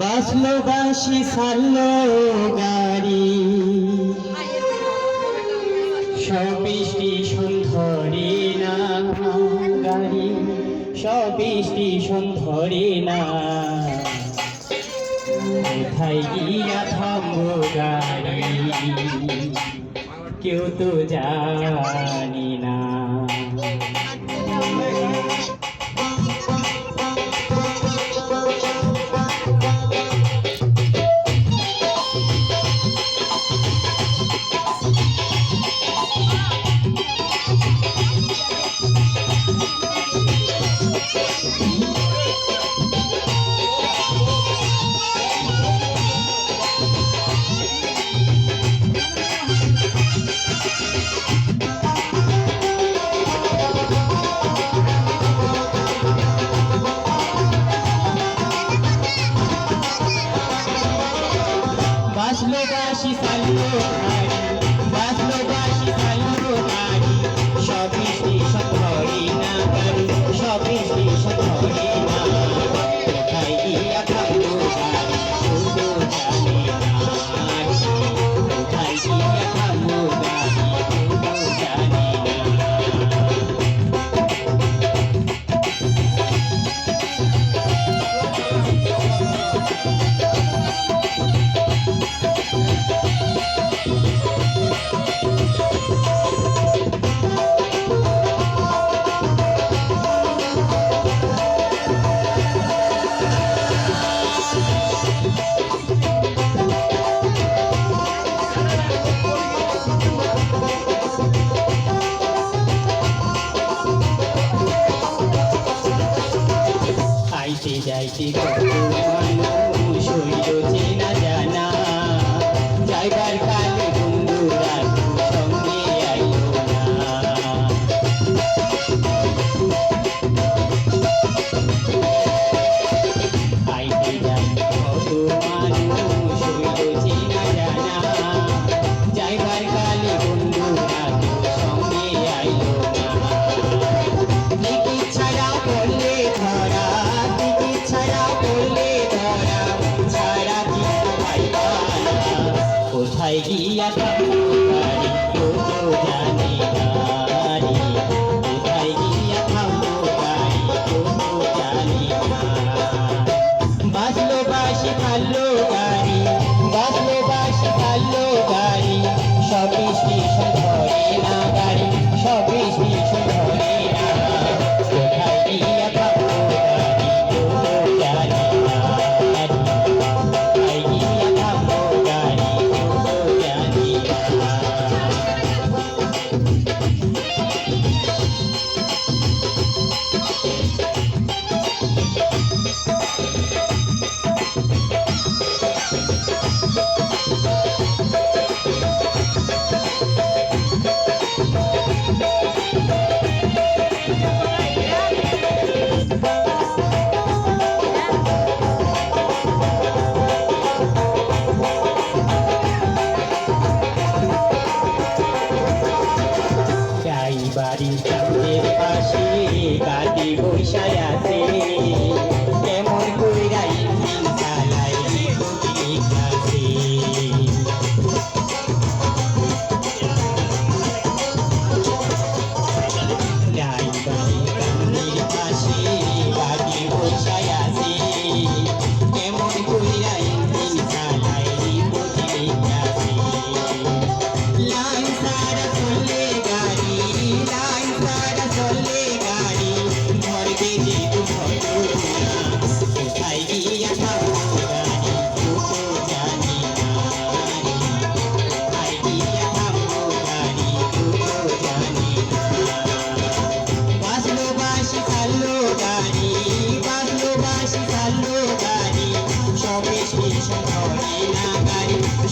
বাসলো বাসি সারলো গাড়ি। সবৃষ্টি সুন্দরী না গাড়ি সবৃষ্টি সুন্দরী না। কোথায় গিয়া থামবো গাড়ি, কেউ তো জানি না। Thank you. Chico. ಬೆಳೆಯಿಯದ 心上的一把心，到底为啥呀？